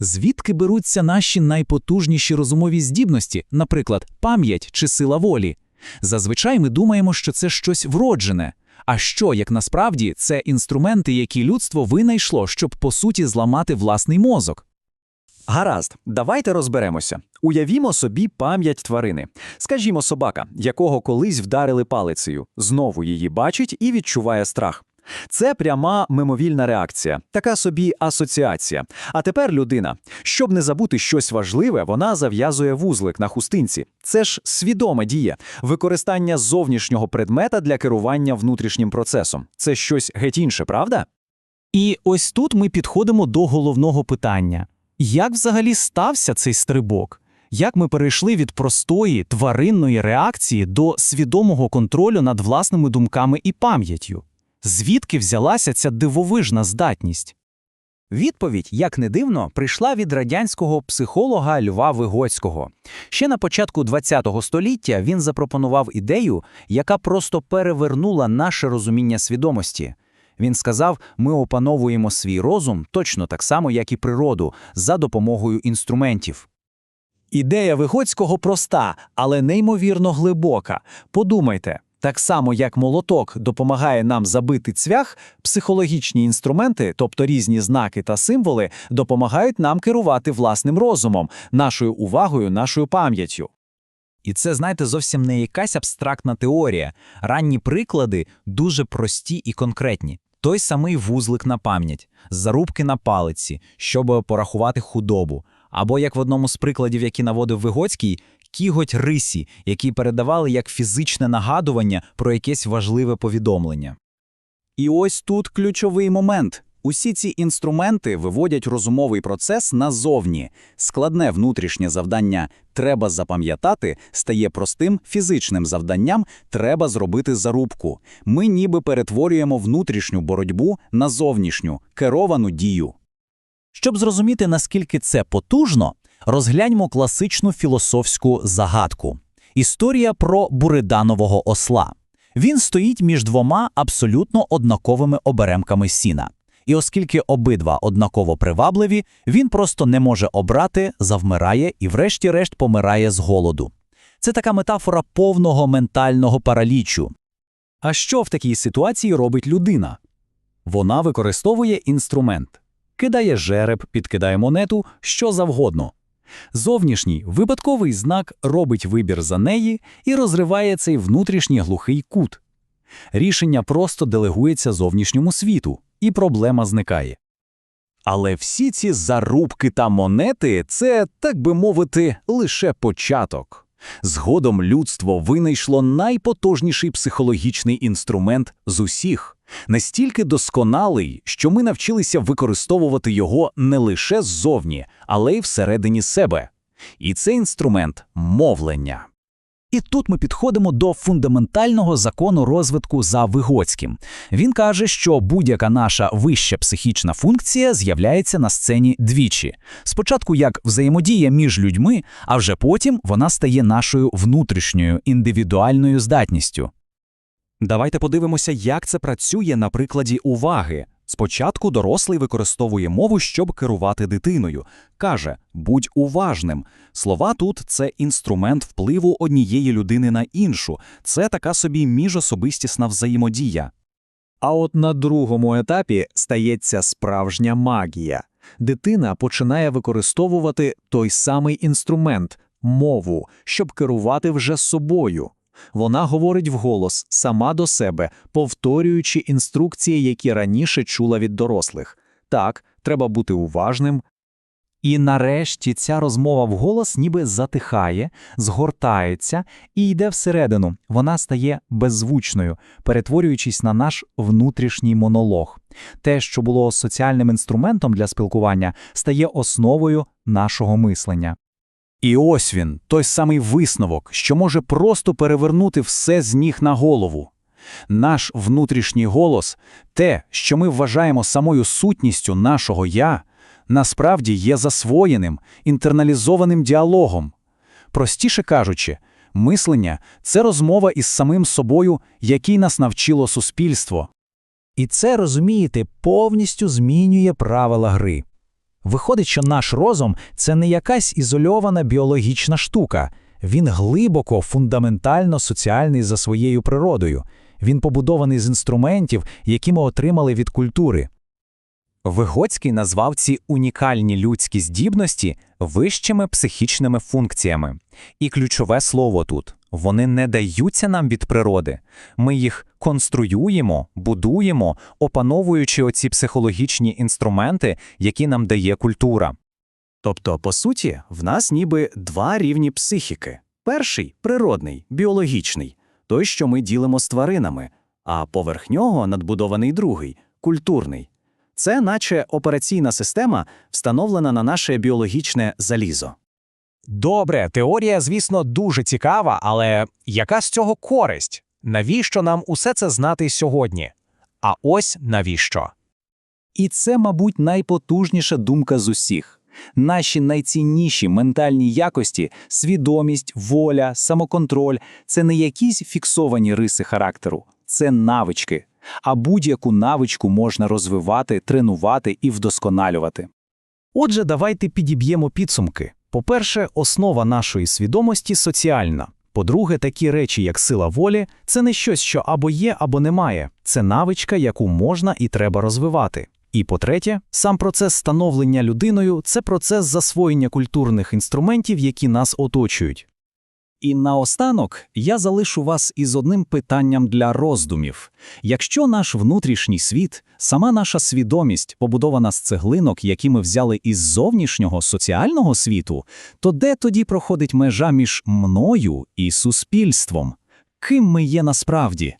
Звідки беруться наші найпотужніші розумові здібності, наприклад, пам'ять чи сила волі? Зазвичай ми думаємо, що це щось вроджене. А що, як насправді, це інструменти, які людство винайшло, щоб по суті зламати власний мозок? Гаразд, давайте розберемося. Уявімо собі пам'ять тварини. Скажімо, собака, якого колись вдарили палицею, знову її бачить і відчуває страх. Це пряма мимовільна реакція, така собі асоціація. А тепер людина. Щоб не забути щось важливе, вона зав'язує вузлик на хустинці. Це ж свідома дія, використання зовнішнього предмета для керування внутрішнім процесом. Це щось геть інше, правда? І ось тут ми підходимо до головного питання: як взагалі стався цей стрибок? Як ми перейшли від простої тваринної реакції до свідомого контролю над власними думками і пам'яттю? Звідки взялася ця дивовижна здатність? Відповідь, як не дивно, прийшла від радянського психолога Льва Вигоцького. Ще на початку ХХ століття він запропонував ідею, яка просто перевернула наше розуміння свідомості. Він сказав: ми опановуємо свій розум точно так само, як і природу, за допомогою інструментів. Ідея Вигоцького проста, але неймовірно глибока. Подумайте, так само як молоток допомагає нам забити цвях, психологічні інструменти, тобто різні знаки та символи, допомагають нам керувати власним розумом, нашою увагою, нашою пам'яттю. І це, знаєте, зовсім не якась абстрактна теорія. Ранні приклади дуже прості і конкретні. Той самий вузлик на пам'ять, зарубки на палиці, щоб порахувати худобу. Або, як в одному з прикладів, які наводив Вигоцький, кіготь рисі, які передавали як фізичне нагадування про якесь важливе повідомлення. І ось тут ключовий момент. Усі ці інструменти виводять розумовий процес назовні. Складне внутрішнє завдання треба запам'ятати стає простим фізичним завданням треба зробити зарубку. Ми ніби перетворюємо внутрішню боротьбу на зовнішню, керовану дію. Щоб зрозуміти, наскільки це потужно, розгляньмо класичну філософську загадку. Історія про буриданового осла. Він стоїть між двома абсолютно однаковими оберемками сіна. І оскільки обидва однаково привабливі, він просто не може обрати, завмирає і, врешті-решт, помирає з голоду. Це така метафора повного ментального паралічу. А що в такій ситуації робить людина? Вона використовує інструмент, кидає жереб, підкидає монету, що завгодно. Зовнішній випадковий знак робить вибір за неї і розриває цей внутрішній глухий кут. Рішення просто делегується зовнішньому світу, і проблема зникає. Але всі ці зарубки та монети це, так би мовити, лише початок. Згодом людство винайшло найпотужніший психологічний інструмент з усіх, настільки досконалий, що ми навчилися використовувати його не лише ззовні, але й всередині себе. І це інструмент мовлення. І тут ми підходимо до фундаментального закону розвитку за Вигоцьким. Він каже, що будь-яка наша вища психічна функція з'являється на сцені двічі. Спочатку як взаємодія між людьми, а вже потім вона стає нашою внутрішньою індивідуальною здатністю. Давайте подивимося, як це працює на прикладі уваги. Спочатку дорослий використовує мову, щоб керувати дитиною. Каже, будь уважним. Слова тут це інструмент впливу однієї людини на іншу, це така собі міжособистісна взаємодія. А от на другому етапі стається справжня магія. Дитина починає використовувати той самий інструмент мову, щоб керувати вже собою. Вона говорить вголос, сама до себе, повторюючи інструкції, які раніше чула від дорослих. Так, треба бути уважним. І нарешті ця розмова вголос ніби затихає, згортається і йде всередину. Вона стає беззвучною, перетворюючись на наш внутрішній монолог. Те, що було соціальним інструментом для спілкування, стає основою нашого мислення. І ось він, той самий висновок, що може просто перевернути все з ніг на голову. Наш внутрішній голос, те, що ми вважаємо самою сутністю нашого я, насправді є засвоєним, інтерналізованим діалогом. Простіше кажучи, мислення це розмова із самим собою, який нас навчило суспільство. І це, розумієте, повністю змінює правила гри. Виходить, що наш розум це не якась ізольована біологічна штука. Він глибоко, фундаментально соціальний за своєю природою. Він побудований з інструментів, які ми отримали від культури. Вигоцький назвав ці унікальні людські здібності вищими психічними функціями. І ключове слово тут – вони не даються нам від природи. Ми їх конструюємо, будуємо, опановуючи оці психологічні інструменти, які нам дає культура. Тобто, по суті, в нас ніби два рівні психіки. Перший природний, біологічний, той, що ми ділимо з тваринами, а поверх нього надбудований другий культурний. Це наче операційна система, встановлена на наше біологічне залізо. Добре, теорія, звісно, дуже цікава, але яка з цього користь? Навіщо нам усе це знати сьогодні? А ось навіщо? І це, мабуть, найпотужніша думка з усіх. Наші найцінніші ментальні якості свідомість, воля, самоконтроль це не якісь фіксовані риси характеру, це навички. А будь-яку навичку можна розвивати, тренувати і вдосконалювати. Отже, давайте підіб'ємо підсумки. По-перше, основа нашої свідомості соціальна. По-друге, такі речі, як сила волі, це не щось, що або є, або немає. Це навичка, яку можна і треба розвивати. І по-третє, сам процес становлення людиною це процес засвоєння культурних інструментів, які нас оточують. І наостанок я залишу вас із одним питанням для роздумів. Якщо наш внутрішній світ, сама наша свідомість побудована з цеглинок, які ми взяли із зовнішнього соціального світу, то де тоді проходить межа між мною і суспільством? Ким ми є насправді?